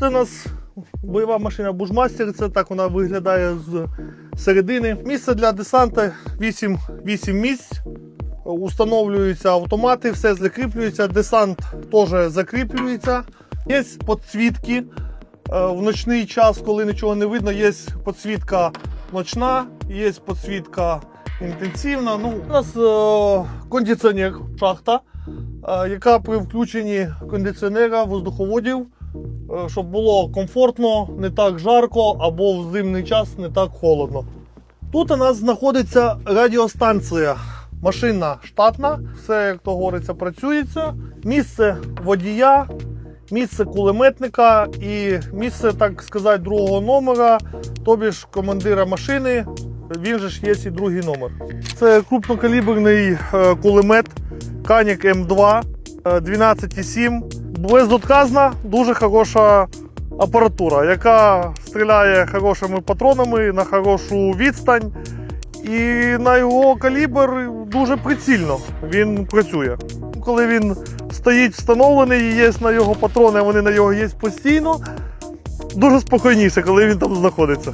Це у нас бойова машина Бушмастер, це так вона виглядає з середини. Місце для десанту 8, 8 місць. Установлюються автомати, все закріплюється, десант теж закріплюється. Є підсвітки. Е, В ночний час, коли нічого не видно, є підсвітка ночна, є підсвітка інтенсивна. Ну, у нас е, кондиціонер, шахта, е, яка при включенні кондиціонера воздуховодів, щоб було комфортно, не так жарко або в зимний час не так холодно. Тут у нас знаходиться радіостанція. Машина штатна, все, як то говориться, працюється. Місце водія, місце кулеметника і місце, так сказати, другого номера, тобі ж командира машини. Він же ж є і другий номер. Це крупнокаліберний е, кулемет Канік М2 е, 12,7. Бездотказна, дуже хороша апаратура, яка стріляє хорошими патронами на хорошу відстань. І на його калібр дуже прицільно він працює. Коли він стоїть встановлений є на його патрони, вони на його є постійно, дуже спокійніше, коли він там знаходиться.